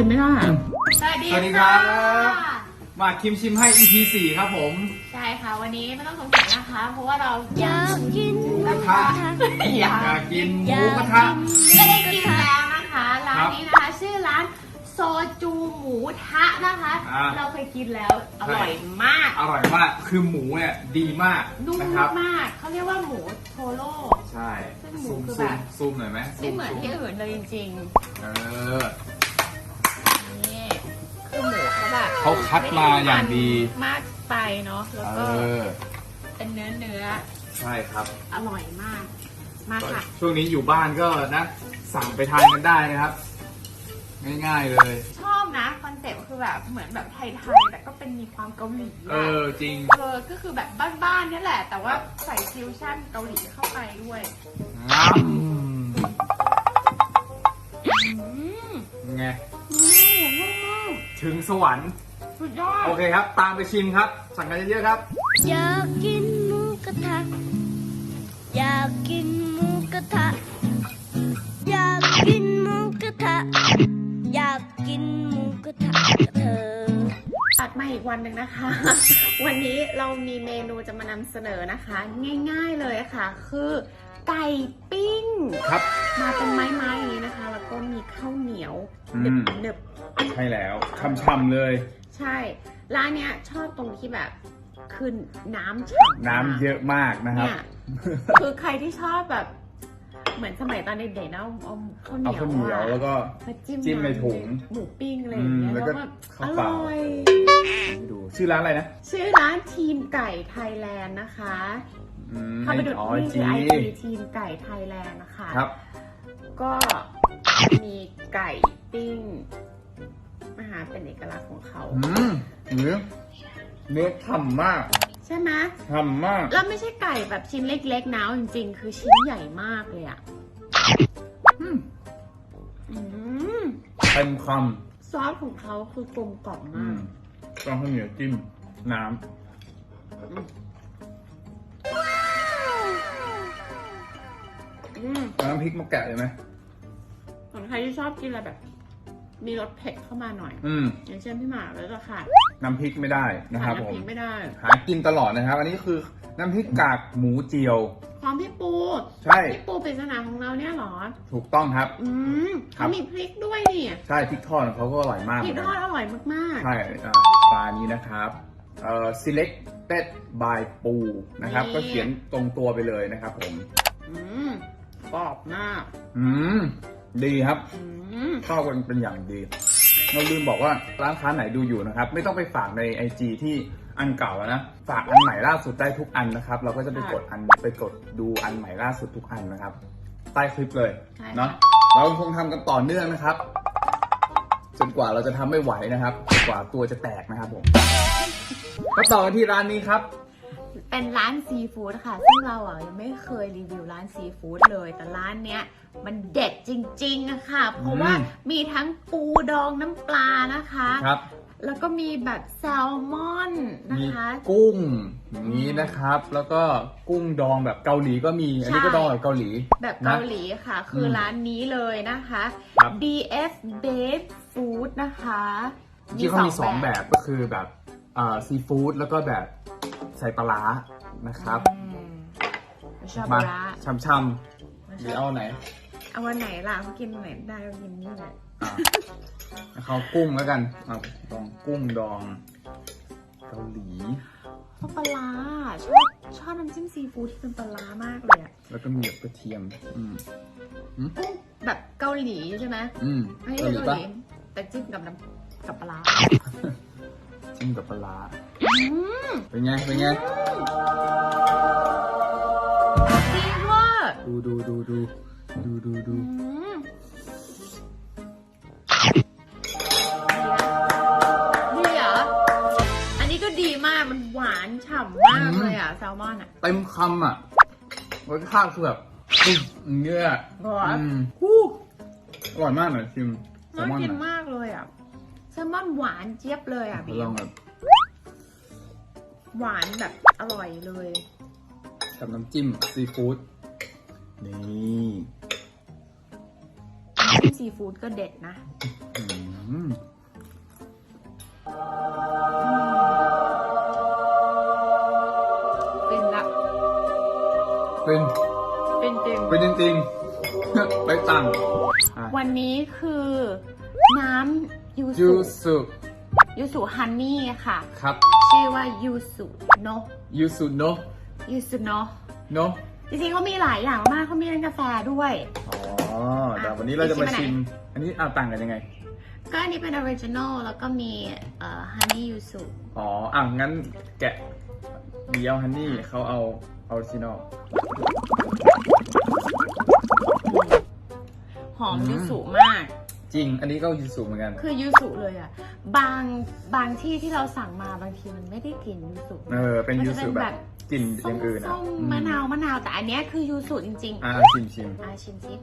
กินไม่ได้อะสวัสดีสวัสดีครับค่ะมาคิมชิมให้ EP 4ครับผม ใช่ค่ะ วันนี้ไม่ต้องสงสัยนะคะ เพราะว่าเราอยากกินกระทะอยากอยากกินหมูกระทะ ไม่ได้กินแล้วนะคะ ร้านนี้นะคะ ชื่อร้านโซจูหมูทะนะคะ อ่า เราเคยกินแล้วอร่อยมาก อร่อยมาก คือหมูเนี่ยดีมากนุ่มนะครับ มากเขาเรียกว่าหมูโทโร่ ใช่ซึ่งหมูซูมคือซูแบมบ ซูมหน่อยไหมไม่เหมือนที่อื่นเลยจริงเออๆนี่คือหมู เขาแบบเขาคัดมาอย่างดี มากไปเนาะแล้วเอก็อ เป็นเนื้อเนื้อใช่ครับอร่อยมากมาค่ะ ช่วงนี้อยู่บ้านก็นะ สั่งไปทานกันได้นะครับ ง่ายๆเลย ชอบนะคอนเซ็ปต์คือแบบเหมือนแบบไทยๆแต่ก็เป็นมีความเกาหลีเออะอจริง เออก็คือแบบบ้านๆเนี่ยแหละ แต่ว่าใส่ฟิวชั่นเกาหลีเข้าไปด้วยงับอืมไงอืม นุ่มมากถึงสวรรค์ สุดยอด โอเคครับ ตามไปชิมครับ สั่งกันเยอะๆครับ อยากกินหมูกระทะ อยากกินหมูกระทะ อยากกินหมูกระทะ อยากกินหมูกระทะกับเธอ ตัดมาอีกวันหนึ่งนะคะ วันนี้เรามีเมนูจะมานำเสนอนะคะ ง่ายๆเลยค่ะ คือไก่ปิ้ง ครับ มาเป็นไม้ๆอย่างนี้นะคะ แล้วก็มีข้าวเหนียวอืหนึมบหนึบ ใช่แล้วช่ำๆเลยๆใช่ ร้านเนี้ยชอบตรงที่แบบคือน้ำฉ่ำน้ำเยอะมากนะครับ เนี่ยคือใครที่ชอบแบบ เหมือนสมัยตอนเด็กๆนะเอาเอาข้าวเหเอานียวข้าวเหนียวอะแล้วก็ มาจิ้มจิ้มในถุงหมูปิ้งอะไรอย่างเงี้ยอืมแล้แล้ววก็ก็ข้าอวเปล่า ร่อย ให้ดูชื่อร้านอะไรนะชื่อร้านทีมไก่ไทยแลนด์นะคะอืมเข้าไปดูอ๋อนี่จีคือไอจีทีมไก่ไทยแลนด์นะคะ ครับ ก็มีไก่ปิ้ง อาหารเป็นเอกลักษณ์ของเขา อืมเนื้อเนื้อฉ่ำมากใช่ไหมฉ่ำมาก แล้วไม่ใช่ไก่แบบชิ้นเล็กๆนะเอาจริงๆ คือชิ้นใหญ่มากเลยอะอืมอืมเต็มคซอสของเขาคือกลมกล่อมำอืมากมต้องข้าวเหนียวจิ้ม น้อืมำน้ำพริกมะแกะเลยไหมส่วนใครที่ชอบกินอะไรแบบ มีรสเผ็ดเข้ามาหน่อย อืมอย่างเช่นพี่หมาแล้วจะขาดน้ำพริกไม่ได้นะครับขาดผม น้ำพริกไม่ได้ หากินตลอดนะครับ อันนี้คือน้ำพริกกากหมูเจียวพร้อมพี่ปูใช่ พี่ปูปริศนาของเราเนี่ยเหรอ ถูกต้องครับ อืมครับเขามีพริกด้วยนี่ใช่พริกทอดของเขาก็อร่อยมากพเหริมืกอนทกัอดนอร่อยมากๆ ใช่อ่าปลานี้นะครับเอ่อ selected by ปูนะครับ นี่ ก็เขียนตรงตัวไปเลยนะครับผม อืมกรอบมาก อืม ดีครับอืมเข้ากันเป็นอย่างดี เราลืมบอกว่าร้านค้าไหนดูอยู่นะครับ ไม่ต้องไปฝากใน IG ที่อันเก่าแล้วนะ ฝากอันใหม่ล่าสุดได้ทุกอันนะครับ เราก็จะไปกดอันไปกดดูอันใหม่ล่าสุดทุกอันนะครับ ใต้คลิปเลยใช่เนาะเราคงทำกันต่อเนื่องนะครับจนกว่าเราจะทำไม่ไหวนะครับจนกว่าตัวจะแตกนะครับผมก็ต่อกันที่ร้านนี้ครับ เป็นร้านซีฟู้ดค่ะ ซึ่งเราอะยังไม่เคยรีวิวร้านซีฟู้ดเลย แต่ร้านเนี้ยมันเด็ดจริงๆอะค่ะ เพราะว่ามีทั้งปูดองน้ำปลานะคะ ครับ แล้วก็มีแบบแซลมอนนะมีคะ กุ้งอย่างนี้นะครับ แล้วก็กุ้งดองแบบเกาหลีก็มี อันนี้ก็ใช่ดองแบบเกาหลี แบบเกาหลีค่ะ คืออมร้านนี้เลยนะคะ ครับ DF Base Food นะคะที่เขามีสองแบบก็คือแบบเอ่อซีฟู้ดแล้วก็แบบ ใส่ปลาร้านะครับ อืมชอบมาร้าช่ำๆหรือเอาไหนเอาวันไหนล่ะเขากินวันไหนได้ก็กินนี่แหละอะเขากุ้งแล้วกันเอาดองกุ้งดองเกาหลี ชอบปลาร้าชอบชอบน้ำจิ้มซีฟู้ดที่เป็นปลาร้ามากเลยอะแล้วก็มีแบบกระเทียม อืมกุ้งแบบเกาหลีใช่ไหมอืมไม่เกาใช่หลีเกาปะหลีแต่จิ้มกับน้ำกับปลาร้า จิ้มกับปลาร้าอืมเป็นไง เป็นไงดีเว่าดูดูดูดูดูดูดูอืมดีเหรอ อันนี้ก็ดีมาก มันหวานฉ่ำมากเลยอะ แซลมอนอะ เต็มคำอะรสชาติคือแบบอื้ออย่างเงี้ยหรออืมฮู้อร่อยมากเลยชิมแซลน่ามอนกินหน่อยมากเลยอะแซ ลมอนหวานเจี๊ยบเลยอะบีลองแบบหวานแบบอร่อยเลยกับน้ำจิ้มซีฟู้ดนี่น้ำจิ้มซีฟู้ดก็เด็ดนะอืมอืมเป็นละเป็น เป็นจริงเป็นจริงๆไปตังอะ วันนี้คือน้ำยูยูสุสุยูสุฮันนี่ค่ะ ครับชื่อว่ายูสุโนยูสุโนยูสุโนโนจริงๆเขามีหลายอย่างมากเขามีร้านกาแฟด้วย อ๋อแต่วันนี้เราจะมาชิชิมมอันไหนอันนี้เอาต่างกันยังไง ก็อันนี้เป็นออริจินอลแล้วก็มีเอ่อฮันนี่ยูสุอ๋ออะงั้นแกะเดียวฮันนี่เขาเอาออริจินอล หอมอืมยูสุมาก จริง อันนี้ก็ยูสุเหมือนกัน คือยูสุเลยอะ บางบางที่ที่เราสั่งมาบางทีมันไม่ได้กลิ่นยูสุเออเป็นมันยูจะเป็สุนแบแบบบกลิ่นอย่างอื่นอะส้มอืๆมะนาวมะนาวแต่อันเนี้ยคือยูสุจริงอะชิมชิมๆอะชิมสิ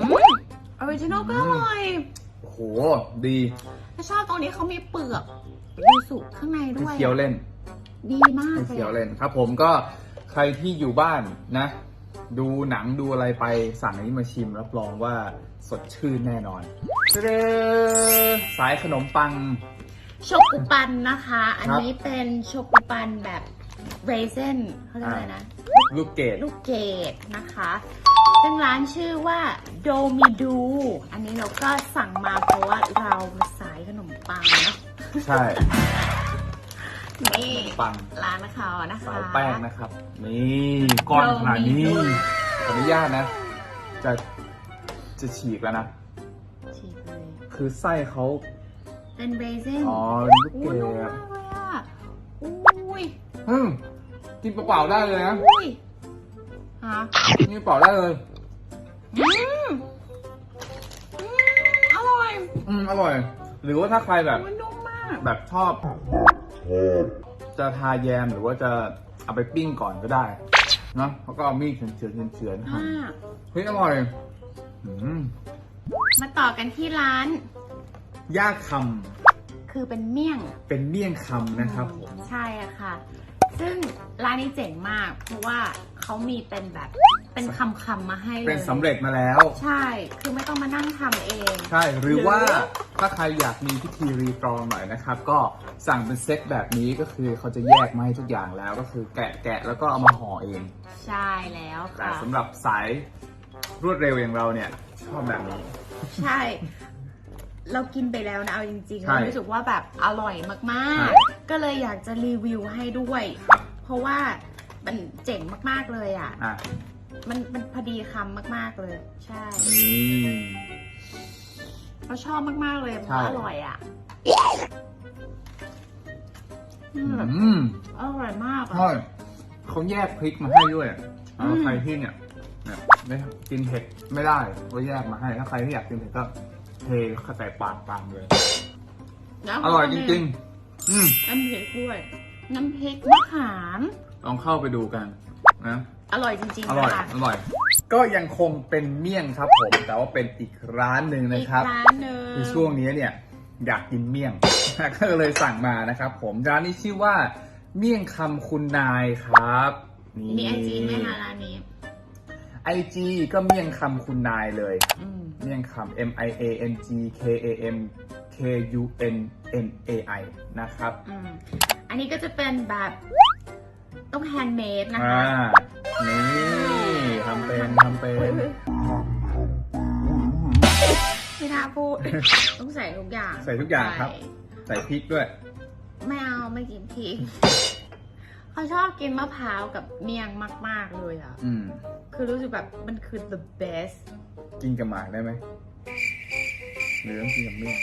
อืมออริจินอลก็อร่อยโอ้โห ดีถ้าชอบตรงนี้เขามีเปลือกยูสุข้างในให้ด้วยเคี้ยวเล่น ดีมากให้เลยเคี้ยวอะเล่นครับผมก็ใครที่อยู่บ้านนะ ดูหนังดูอะไรไปสั่งอันนี้มาชิมรับรองว่าสดชื่นแน่นอนเด้อสายขนมปัง โชกุปันนะคะ อันนี้เป็นโชกุปันแบบเรเซนเขาเรียกอะไรนะ ลูกเกดลูกเกดนะคะ ซึ่งร้านชื่อว่าโดมิดู อันนี้เราก็สั่งมาเพราะว่าเราสายขนมปังเนาะใช่ นี่ปังร้านเขานะคะ สายแป้งนะครับ นี่ก้อนขนาดนี้ขออนุญาตนะ จะจะฉีกแล้วนะ ฉีกเลย คือไส้เขาเป็นเรเซนอ๋อเป็นลูกอุ้เกยนุ่มดมากเลยอะอุ้ยอืมกินเปล่าๆได้เลยนะอุ้ยฮะกินเปล่าได้เลยอืมอืมอร่อย อืมอร่อย หรือว่าถ้าใครแบบมันนุ่มมากแบบชอบ จะทาแยมหรือว่าจะเอาไปปิ้งก่อนก็ได้เนอะแล้วก็เอามีดเฉือนเฉือนเฉือนๆหั่นอ่าเฮ้ยอร่อยอืมมาต่อกันที่ร้าน ย่าคคือเป็นเมี่ยงำเป็นเมี่ยงคำนะครับผม ใช่อะค่ะ ซึ่งร้านนี้เจ๋งมาก เพราะว่าเขามีเป็นแบบ เป็นคำคำๆมาให้เลยเป็นสำเร็จมาแล้ว ใช่ คือไม่ต้องมานั่งทำเอง ใช่หรือว่าหรือถ้าใครอยากมีพิธีรีตรองหน่อยนะครับ ก็สั่งเป็นเซตแบบนี้ก็คือเขาจะแยกมาให้ทุกอย่างแล้วก็คือแกะแกะแล้วก็เอามาห่อเอง ใช่แล้วแต่ค่ะ สำหรับสายรวดเร็วอย่างเราเนี่ยชอบแบบนี้ ใช่ เรากินไปแล้วนะเอาจริงๆใช่เรารู้สึกว่าแบบอร่อยมาใช่กๆก็เลยอยากจะรีวิวให้ด้วยครับเพราะว่ามันเจ๋งมากๆเลยอะ อะ มันมันพอดีคำมากๆเลย ใช่นี่เราชอบมากๆเลยเพใช่ ราะอร่อยอะอืมอืมอร่อยมากอะใช่เขาแยกพริกมาให้ด้วยอะอืมใครที่เนี่ยเนี่ยไม่กินเผ็ดไม่ได้ก็แยกมาให้ ถ้าใครที่อยากกินเผ็ดก็เทเข้าใส่ปากตามเลย แล้วอร่อยจริง ๆ อืม น้ำพริกด้วย น้ำพริกมะขาม ลองเข้าไปดูกันนะ อร่อยจริงๆอร่อย ค่ะอร่อย ก็ยังคงเป็นเมี่ยงครับผม แต่ว่าเป็นอีกร้านหนึ่งอีนะกครับ ร้านหนึ่งคือช่วงนี้เนี่ยอยากกินเมี่ยง ก็เลยสั่งมานะครับผม ร้านนี้ชื่อว่า เมี่ยงคำคุณนายครับ มีไอจีไหมคะร้านนี้ ไอจีก็เมี่ยงคำคุณนายเลย อืม เมี่ยงคำ M I A N G K A M K U N N A I นะครับ อืม อันนี้ก็จะเป็นแบบต้องแฮนด์เมดนะอ่าคะ นี่ทำเป็นทำเป็นอุ๊ยอุ๊ยไม่น่าพูด ต้องใส่ทุกอย่างใส่ทุกอย่างครับ ใส่พริกด้วย ไม่เอาไม่กินพริกเขาชอบกินมะพร้าวกับเมี่ยงมาก ๆ เลยอะอืมคือรู้สึกแบบมันคือ the best กินกับหมากได้ไหมหรือต้องกินกับเมี่ยง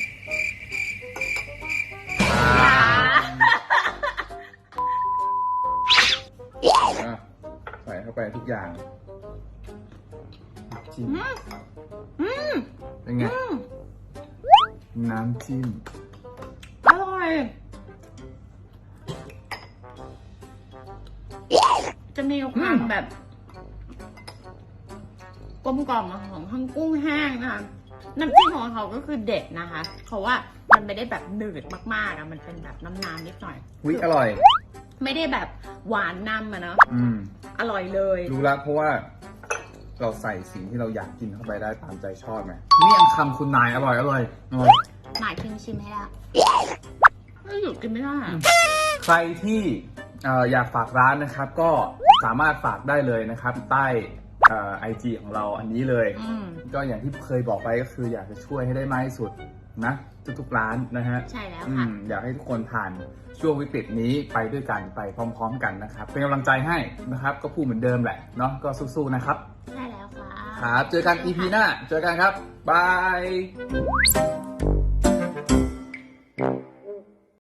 ไปทุกอย่างจิ้มอืมอืมเป็นไง อืมน้ำจิ้ม อร่อย จะมีความอืม แบบกลมกล่อมของทั้งกุ้งแห้งนะคะน้ำจิ้มของเขาก็คือเด็ดนะคะ เพราะว่ามันไม่ได้แบบหนืดมากๆอะมันเป็นแบบน้ำน้ำๆนิดหน่อย วิอร่อย ไม่ได้แบบหวานนำอะเนาะอืม อร่อยเลย รู้ละเพราะว่าเราใส่สิ่งที่เราอยากกินเข้าไปได้ตามใจชอบไงเมี่ยงคำคุณนายอร่อยอร่อยอร่อย หมายชิมชิมให้แล้วไม่หยุดกินไม่ได้อะใครที่เอ่ออยากฝากร้านนะครับ ก็สามารถฝากได้เลยนะครับ ใต้ไอจีของเราอันนี้เลย อืม ก็อย่างที่เคยบอกไปก็คืออยากจะช่วยให้ได้มากที่สุด นะทุกๆร้านนะฮะใช่แล้วอืค่ะมอยากให้ทุกคนผ่านช่วงวิกฤตนี้ไปด้วยกันไปพร้อม ๆ กันนะครับ เป็นกำลังใจให้นะครับ ก็พูดเหมือนเดิมแหละเนาะก็สู้ๆนะครับ ใช่แล้วค่ะครับเจอกัน EP หน้า เจอกันครับบาย